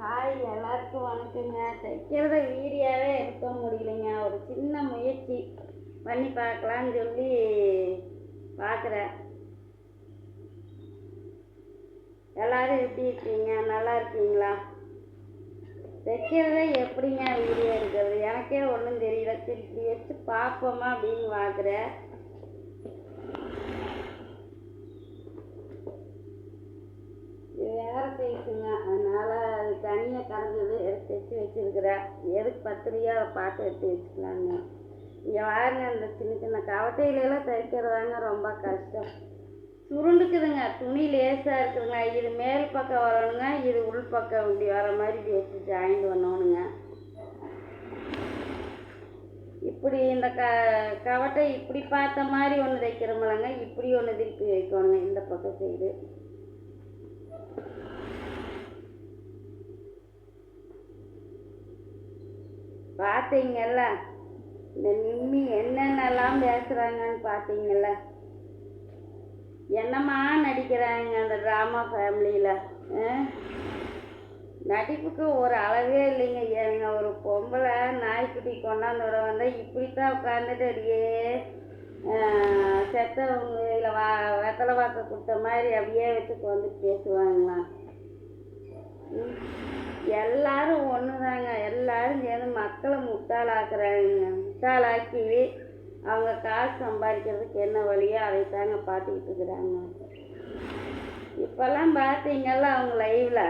Hi எல்லாருக்கும் வணக்கங்க. தைக்கிறத வீடியோவே எடுக்க முடியலைங்க. ஒரு சின்ன முயற்சி பண்ணி பார்க்கலான்னு சொல்லி பார்க்குறேன். எல்லோரும் எப்படி இருக்கீங்க? நல்லா இருக்கீங்களா? தைக்கிறத எப்படிங்க வீடியோ எடுக்கிறது? எனக்கே ஒன்றும் தெரியல. திருப்பி வச்சு பார்ப்போமா அப்படின்னு பார்க்குறேன் இது வயசுங்க அதனால் அது தனியாக கலந்தது எடுத்து வச்சு வச்சிருக்கிறேன் எதுக்கு பத்திரிக்கையாக அதை பார்த்து எடுத்து வச்சுக்கலாங்க. இங்கே வாருங்க அந்த சின்ன சின்ன கவட்டையிலலாம் தைக்கிறதாங்க ரொம்ப கஷ்டம். சுருண்டுக்குதுங்க. துணி லேசாக இருக்குதுங்க. இது மேல் பக்கம் வரணுங்க இது உள் பக்கம் இப்படி வர மாதிரி வச்சு ஜாயிண்ட் பண்ணணுங்க. இப்படி இந்த க கவட்டை இப்படி பார்த்த மாதிரி ஒன்று தைக்கிறோமில்லங்க இப்படி ஒன்று திருப்பி வைக்கணுங்க இந்த பக்கம் சைடு பார்த்தீங்கல்ல இந்த நிம்மி என்னென்னலாம் பேசுகிறாங்கன்னு பார்த்தீங்கல்ல என்னம்மா நடிக்கிறாங்க அந்த ட்ராமா ஃபேமிலியில் நடிப்புக்கு ஒரு அளவே இல்லைங்க. ஏங்க ஒரு பொம்பளை நாய்க்குட்டி கொண்டாந்தோட வந்தால் இப்படி தான் உட்காந்துட்டு அப்படியே செத்தவங்க வா வெத்தலை வாக்க கொடுத்த மாதிரி அப்படியே வச்சு வந்து பேசுவாங்களாம் ம். எல்லாரும் ஒன்று தாங்க எல்லாரும் சேர்ந்து மக்களை முட்டாளாக்குறாங்க. முட்டாளாக்கி அவங்க காசு சம்பாதிக்கிறதுக்கு என்ன வழியோ அதை தாங்க பார்த்துக்கிட்டு இருக்கிறாங்க. இப்போல்லாம் பார்த்தீங்கல்ல அவங்க லைவில்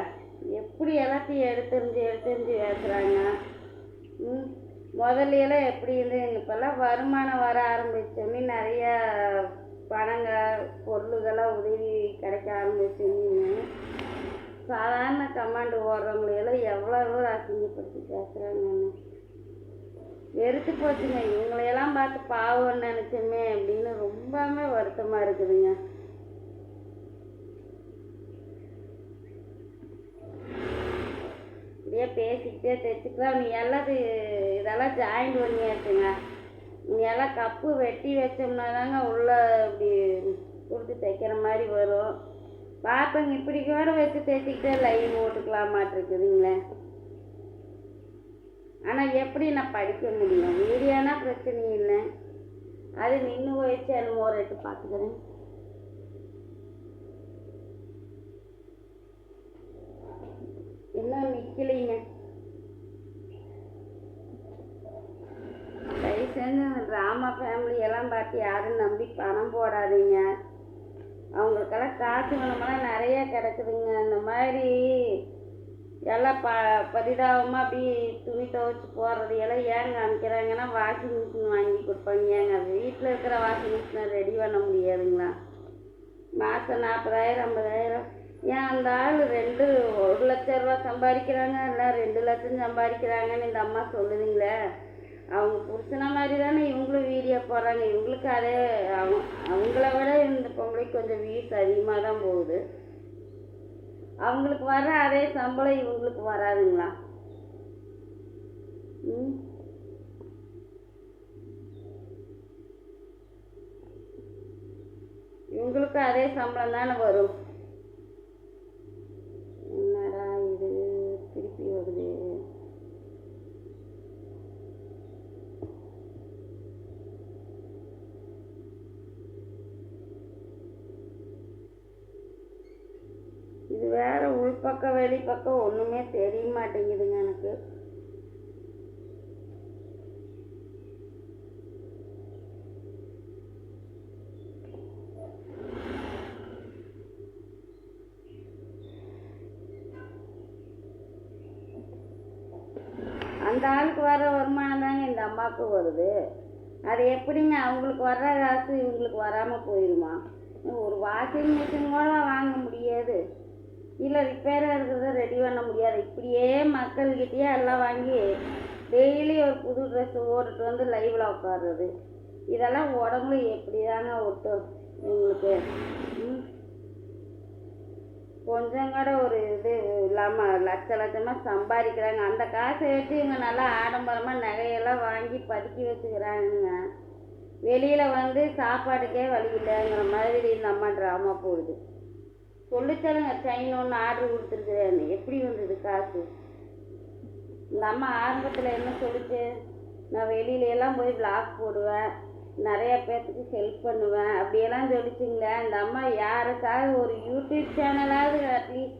எப்படி எல்லாத்தையும் எடுத்துரிஞ்சு எடுத்துரிஞ்சு பேசுகிறாங்க ம் முதல்ல எல்லாம் எப்படி இருந்து இப்போல்லாம் வருமானம் வர ஆரம்பித்தோமே நிறையா பணங்க பொருளுகளாம் உதவி கிடைக்க ஆரம்பிச்சுன்னு சாதாரண கமாண்டு ஓடுறவங்களையெல்லாம் எவ்வளோ அசிங்கப்படுத்தி பேசுகிறாங்கன்னு வெறுத்து போச்சுங்க. இவங்களையெல்லாம் பார்த்து பாவம் நினச்சோமே அப்படின்னு ரொம்பவே வருத்தமாக இருக்குதுங்க. இப்படியே பேசிக்கிட்டே தைச்சிக்கலாம் நீ எல்லாம் இது இதெல்லாம் ஜாயிண்ட் பண்ணியாச்சுங்க. நீ எல்லாம் கப்பு வெட்டி வச்சோம்னா தாங்க உள்ளே இப்படி கொடுத்து தைக்கிற மாதிரி வரும். பார்ப்பங்க இப்படி கூட வச்சு தைச்சிக்கிட்டே லைன் ஓட்டுக்கலாமாட்டிருக்குதுங்களே ஆனால் எப்படி நான் படிக்க முடியும்? வீடியோனா பிரச்சனை இல்லை. அது நின்று போயிடுச்சு என்னமோ ரேட்டு பார்த்துக்கிறேன் இன்னும் நிற்கலைங்க தயவு செஞ்சு அந்த ட்ராமா ஃபேமிலி எல்லாம் பார்த்து யாரும் நம்பி பணம் போடாதீங்க. அவங்களுக்கெல்லாம் காசு வேணுமெல்லாம் நிறைய கிடக்குதுங்க. இந்த மாதிரி எல்லாம் ப பரிதாபமாக அப்படி துணி துவைச்சி போடுறது எல்லாம் ஏன் காமிக்கிறாங்கன்னா வாஷிங் மிஷின் வாங்கி கொடுப்பாங்க. ஏங்க அது வீட்டில் இருக்கிற வாஷிங் மிஷினை ரெடி பண்ண முடியாதுங்களா? மாதம் நாற்பதாயிரம் ஐம்பதாயிரம். ஏன் அந்த ஆள் ரெண்டு ஒரு லட்ச ரூபா சம்பாதிக்கிறாங்க இல்லை ரெண்டு லட்சம் சம்பாதிக்கிறாங்கன்னு இந்த அம்மா சொல்லுதுங்களே? அவங்க புருஷனை மாதிரி தானே இவங்களும் வீடியோ போடுறாங்க. இவங்களுக்கு அதே அவங்க அவங்கள விட இந்த பொம்பளைக்கு கொஞ்சம் வீஸ் அதிகமாக தான் போகுது. அவங்களுக்கு வர அதே சம்பளம் இவங்களுக்கு வராதுங்களா? ம். இவங்களுக்கு அதே சம்பளம் தானே வரும் என்னடா இது திருப்பி வருது இது வேற உள்பக்கம் வெளிப்பக்கம் ஒன்றுமே தெரிய மாட்டேங்குதுங்க எனக்கு. அந்த ஆளுக்கு வர வருமானம் தாங்க இந்த அம்மாவுக்கு வருது. அது எப்படிங்க அவங்களுக்கு வர்ற காசு இவங்களுக்கு வராமல் போயிடுமா ஒரு வாஷிங் மிஷின் கூட வாங்க முடியாது. இல்லை ரிப்பேராக இருக்கிறத ரெடி பண்ண முடியாது. இப்படியே மக்கள்கிட்டயே எல்லாம் வாங்கி டெய்லி ஒரு புது ட்ரெஸ் ஓட்டுட்டு வந்து லைவில் உட்காருறது. இதெல்லாம் உடம்புல எப்படி தாங்க ஒட்டும் எங்களுக்கு. கொஞ்சம் கூட ஒரு இது இல்லாமல் லட்ச லட்சமாக சம்பாதிக்கிறாங்க. அந்த காசை வச்சு இவங்க நல்லா ஆடம்பரமாக நகையெல்லாம் வாங்கி பதுக்கி வச்சுக்கிறாங்க வெளியில் வந்து சாப்பாட்டுக்கே வழி இல்லைங்கிற மாதிரி இந்த அம்மா ட்ராமா போகுது. சொல்லித்தரங்க செயின் ஒன்று ஆர்டர் கொடுத்துருக்குறேன்னு எப்படி வந்தது காசு? இந்த அம்மா ஆரம்பத்தில் என்ன சொல்லிச்சு? நான் வெளியிலலாம் போய் பிளாக் போடுவேன். நிறைய பேர்த்துக்கு ஹெல்ப் பண்ணுவேன். அப்படியெல்லாம் சொல்லிச்சுங்களே. இந்த அம்மா யாருக்காவது ஒரு யூடியூப் சேனலாவது காட்டி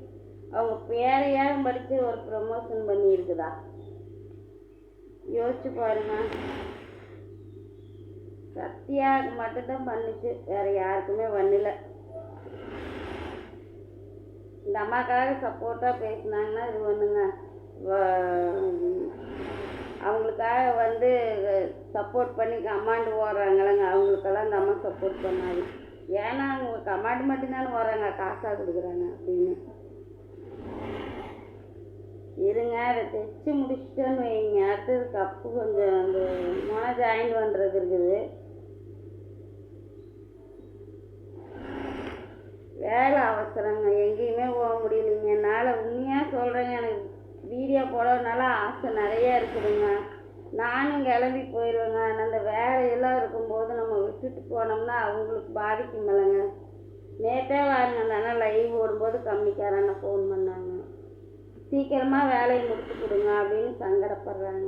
அவங்க பேரையாவது படித்து ஒரு ப்ரமோஷன் பண்ணியிருக்குதா? யோசிச்சு பாருங்க. சத்யாவுக்கு மட்டும்தான் பண்ணுச்சு. வேற யாருக்குமே பண்ணல. இந்த அம்மாக்காக சப்போர்ட்டாக பேசினாங்கன்னா இது பண்ணுங்க அவங்களுக்காக வந்து சப்போர்ட் பண்ணி கமாண்டு ஓடுறாங்களங்க அவங்களுக்கெல்லாம் இந்த அம்மா சப்போர்ட் பண்ணாது. ஏன்னா அவங்க கமாண்டு மட்டும்தானே ஓடுறாங்க. காசாக கொடுக்குறாங்க அப்படின்னு. இருங்க அதை தைச்சி முடிச்சிட்டோன்னு வைங்க. அடுத்தது கப்பு கொஞ்சம் அந்த முனை ஜாயின் பண்ணுறது இருக்குது. வேலை அவசரங்க. எங்கேயுமே போக முடியலைங்க. என்னால் உண்மையாக சொல்கிறேங்க எனக்கு வீடியோ போடணுனால ஆசை நிறையா இருக்குதுங்க. நானும் கிளம்பி போயிடுவேங்க ஆனால் அந்த வேலையெல்லாம் இருக்கும்போது நம்ம விட்டுட்டு போனோம்னா அவங்களுக்கு பாதிக்கும் இல்லைங்க நேற்றே வாருங்க. அந்த லைவ் ஓடும்போது கம்மிக்காரண்ணா ஃபோன் பண்ணாங்க. சீக்கிரமாக வேலையை முடிச்சு கொடுங்க அப்படின்னு சங்கடப்படுறாங்க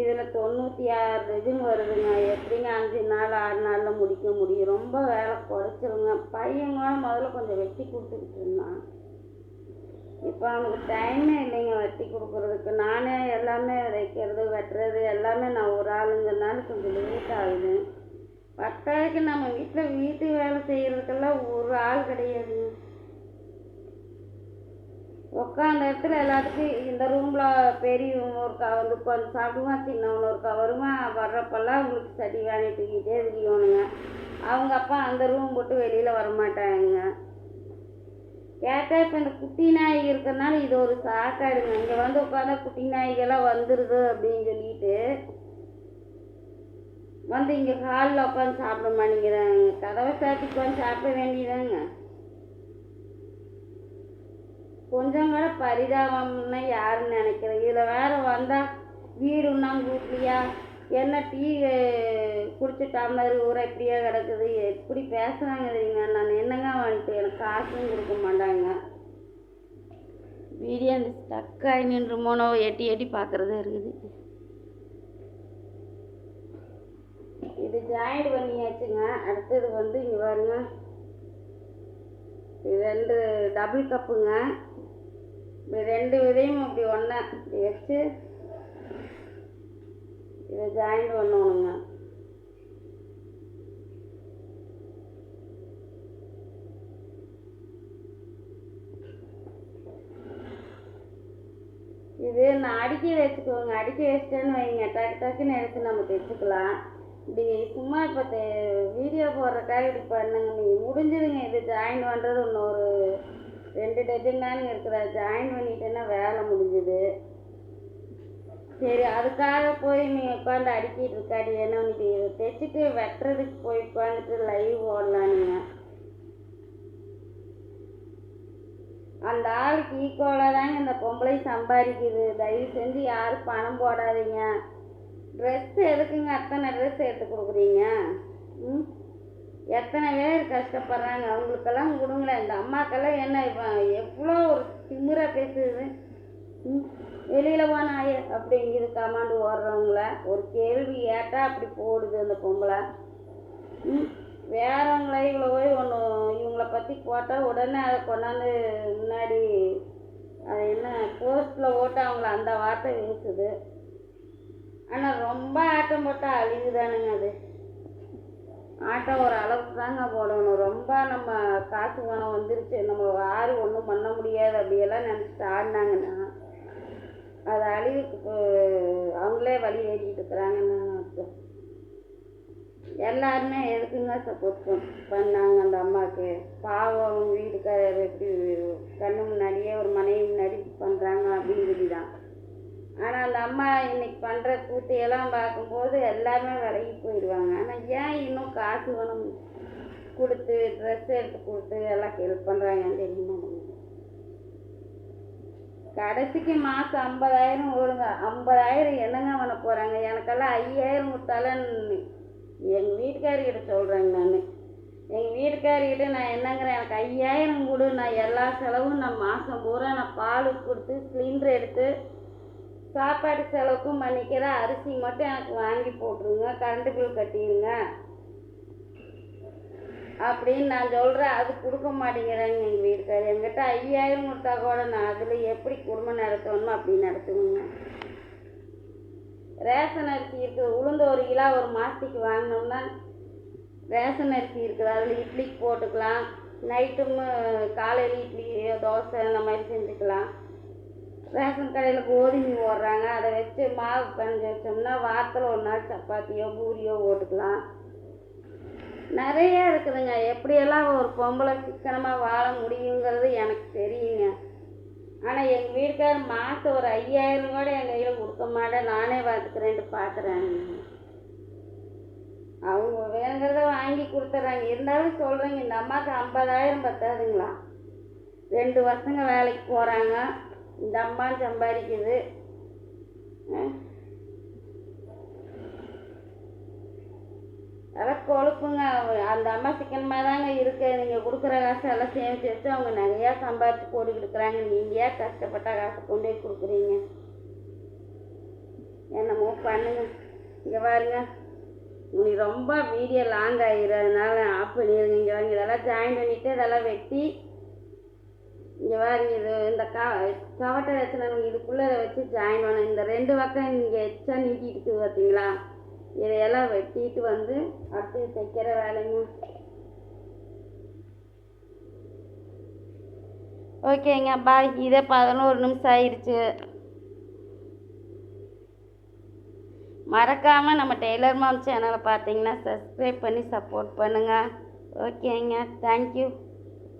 இதில் தொண்ணூற்றி ஆறு இதுன்னு வருதுங்க. எப்படிங்க அஞ்சு நாள் ஆறு நாளில் முடிக்க முடியும்? ரொம்ப வேலை குறைச்சிருங்க. பையன் கூட முதல்ல கொஞ்சம் வெட்டி கொடுத்துக்கிட்டு இருந்தான். இப்போ அவனுக்கு டைமே இல்லைங்க வெட்டி கொடுக்குறதுக்கு. நானே எல்லாமே வைக்கிறது வெட்டுறது எல்லாமே நான் ஒரு ஆளுங்கிறனால கொஞ்சம் லேட் ஆகுது. பத்தாயிரக்கு நம்ம வீட்டில் வீட்டு வேலை செய்கிறதுக்கெல்லாம் ஒரு ஆள் கிடையாதுங்க. உட்காந்த இடத்துல எல்லாத்துக்கும் இந்த ரூமில் பெரியவங்க ஒருக்கா வந்து உட்காந்து சாப்பிடுவான் சின்னவன் ஒருக்கா வருவான் வர்றப்பெல்லாம் அவங்களுக்கு சடி வேலையை தூக்கிட்டே இருக்கணுங்க அவங்க அப்பா அந்த ரூம் போட்டு வெளியில் வரமாட்டாங்க கேட்டால் இப்போ இந்த குட்டி நாய் இருக்கிறனால இது ஒரு சாக்காடுங்க. இங்கே வந்து உட்காந்தா குட்டி நாய்கெல்லாம் வந்துடுது அப்படின்னு சொல்லிட்டு வந்து இங்கே ஹாலில் உட்காந்து சாப்பிட மாட்டேங்கிறாங்க. கதவை சாத்தி உட்காந்து சாப்பிட வேண்டியதாங்க கொஞ்சம் கூட பரிதாபம்னா யாருன்னு நினைக்கிறேன் இதில் வேறு வந்தால் வீடு இன்னும் கூட்டலையா? என்ன டீ குடிச்ச டம்ளர் ஊரை இப்படியே கிடக்குது? எப்படி பேசுகிறாங்க தெரியுங்க நான் என்னங்க வந்துட்டு எனக்கு காசும் கொடுக்க மாட்டாங்க. வீடியோ அந்த ஸ்டக் ஆகி நின்று மோனோ எட்டி எட்டி பார்க்குறதே இருக்குது. இது ஜாயிண்ட் பண்ணியாச்சுங்க. அடுத்தது வந்து இங்கே பாருங்க. இது ரெண்டு டபுள் கப்புங்க இப்படி ரெண்டு விதையும் இப்படி ஒன்றா இப்படி வச்சு இதை ஜாயின் பண்ணணுங்க. இது நான் அடுக்கி வச்சுக்கோங்க. அடுக்கி வச்சிட்டேன்னு வைங்க. டக்கு டக்குன்னு எடுத்து நம்ம தைச்சுக்கலாம் இப்படி சும்மா இப்போ வீடியோ போடுறக்காக இப்படி பண்ணுங்க. நீங்கள் முடிஞ்சதுங்க இது ஜாயின் பண்ணுறது இன்னொரு ரெண்டு டஜன் தானுங்க இருக்கிற ஜாயின் பண்ணிட்டேன்னா வேலை முடிஞ்சுது. சரி அதுக்காக போய் நீ உட்காந்து அடிக்கிட்டு இருக்காடி. ஏன்னா உனக்கு தைச்சிட்டு வெட்டுறதுக்கு போய் உட்காந்துட்டு லைவ் ஓடலானுங்க அந்த ஆளுக்கு ஈக்குவலாக தாங்க இந்த பொம்பளை சம்பாதிக்குது. தயவு செஞ்சு யாரும் பணம் போடாதீங்க. ட்ரெஸ் எதுக்குங்க? அத்தனை ட்ரெஸ் எடுத்து கொடுக்குறீங்க? ம்? எத்தனை பேர் கஷ்டப்படுறாங்க? அவங்களுக்கெல்லாம் கொடுங்களேன். இந்த அம்மாக்கெல்லாம் என்ன இப்போ எவ்வளோ ஒரு திமிரா பேசுது. ம் வெளியில் போனாயே அப்படிங்குது கமாண்டு ஓடுறவங்கள ஒரு கேள்வி கேட்டால் அப்படி போடுது அந்த பொம்பளை. ம் வேறவங்கள இவ்வளோ போய் ஒன்று இவங்கள பற்றி போட்டால் உடனே அதை கொண்டாந்து முன்னாடி அது என்ன போஸ்ட்டில் ஓட்ட அவங்கள அந்த வார்த்தை வீசுது. ஆனால் ரொம்ப ஆட்டம் போட்டால் அழிவுதானுங்க அது. ஆட்டை ஒரு அளவுக்கு தாங்க போடணும். ரொம்ப நம்ம காசு பணம் வந்துருச்சு. நம்ம யாரும் ஒன்றும் பண்ண முடியாது. அப்படியெல்லாம் நினச்சிட்டு ஆடினாங்கன்னா அது அழிவுக்கு அவங்களே வழி ஏறிக்கிட்டு இருக்கிறாங்கன்னு அர்த்தம் எல்லாருமே எதுக்குங்க சப்போர்ட் பண்ணாங்க அந்த அம்மாவுக்கு? பாவம் வீட்டுக்காரர் எப்படி கண்ணு முன்னாடியே ஒரு மனைவி முன்னாடி பண்ணுறாங்க அப்படின்னு சொல்லி தான் ஆனால் அந்த அம்மா இன்னைக்கு பண்ணுற கூத்தையெல்லாம் பார்க்கும்போது எல்லாமே விலகி போயிடுவாங்க. ஆனால் ஏன் இன்னும் காசு வேணும்? கொடுத்து ட்ரெஸ் எடுத்து கொடுத்து எல்லாம் ஹெல்ப் பண்ணுறாங்கன்னு தெரியுமா? கடைசிக்கு மாதம் ஐம்பதாயிரம் ஓடுங்க. ஐம்பதாயிரம் என்னங்க பண்ண போகிறாங்க எனக்கெல்லாம் ஐயாயிரம் கொடுத்தாலும் எங்கள் வீட்டுக்காரிக்கிட்ட சொல்கிறேங்க நான். எங்கள் வீட்டுக்காரிக்கிட்ட நான் என்னங்கிறேன்? எனக்கு ஐயாயிரம் கொடு. நான் எல்லா செலவும் நான் மாதம் பூரா நான் பால் கொடுத்து சிலிண்டர் எடுத்து சாப்பாடு செலவுக்கும் பண்ணிக்கிறேன் அரிசி மட்டும் எனக்கு வாங்கி போட்டுருங்க கரண்ட் பில் கட்டிடுங்க. அப்படின்னு நான் சொல்கிறேன் அது கொடுக்க மாட்டேங்கிறாங்க எங்கள் வீட்டுக்காரர். எங்கிட்ட ஐயாயிரம் கொடுத்தா கூட நான் அதில் எப்படி குடும்பம் நடத்தணுமோ அப்படி நடத்துவேங்க? ரேஷன் அரிசி இருக்குது உளுந்து ஒரு கிலோ ஒரு மாதத்துக்கு வாங்கினோம்னா ரேஷன் அரிசி இருக்குது. அதில் இட்லிக்கு போட்டுக்கலாம். நைட்டும் காலையில் இட்லி தோசை அந்த மாதிரி செஞ்சுக்கலாம். ரேஷன் கடையில் கோதுமை போடுறாங்க. அதை வச்சு மாவு பிணைஞ்சி வச்சோம்னா வாரத்தில் ஒரு நாள் சப்பாத்தியோ பூரியோ போட்டுக்கலாம். நிறைய இருக்குதுங்க. எப்படியெல்லாம் ஒரு பொம்பளை சிக்கனமாக வாழ முடியுங்கிறது எனக்கு தெரியுங்க. ஆனால் எங்கள் வீட்டுக்காரர் மாதம் ஒரு ஐயாயிரம் கூட என் கையில் கொடுக்க மாட்டேன். நானே பார்த்துக்கிறேன்ட்டு பார்க்குறேன் அவங்க வேணுங்கிறத வாங்கி கொடுத்துட்றாங்க. இருந்தாலும் சொல்கிறேங்க இந்த அம்மாவுக்கு ஐம்பதாயிரம் பத்தாதுங்களா? ரெண்டு வருஷங்க வேலைக்கு போகிறாங்க இந்த அம்மா சம்பாதிக்குது அஹ். அதெல்லாம் கொழுப்புங்க அந்த அம்மா சிக்கனமாக தாங்க இருக்கு. நீங்கள் கொடுக்குற காசு எல்லாம் சேமிச்சு வச்சு அவங்க நிறையா சம்பாதிச்சு போட்டுக்கிட்டு இருக்கிறாங்க. நீங்கள் ஏன் கஷ்டப்பட்ட காசை கொண்டு போய் கொடுக்குறீங்க? என்னமோ பண்ணுங்க. இங்கே பாருங்க. உங்களுக்கு ரொம்ப வீடியோ லாங் ஆகிடுறதுனால ஆஃப் பண்ணிடுங்க. இங்கே வாங்க. இதெல்லாம் ஜாயின் பண்ணிவிட்டு இதெல்லாம் வெட்டி இங்கே வேறு இது இந்த க கவட்டை வச்சுனாங்க இதுக்குள்ளே வச்சு ஜாயின் பண்ண இந்த ரெண்டு பக்கம் இங்கே எச்சா நீட்டிட்டு இருக்குது பார்த்தீங்களா? இதையெல்லாம் வெட்டிட்டு வந்து அடுத்து தைக்கிற வேலைங்க. ஓகேங்க பாய் இதே பதினோரு நிமிஷம் ஆயிடுச்சு. மறக்காமல் நம்ம டெய்லர் மாம் சேனலை பார்த்தீங்கன்னா சப்ஸ்கிரைப் பண்ணி சப்போர்ட் பண்ணுங்கள் ஓகேங்க தேங்க்யூ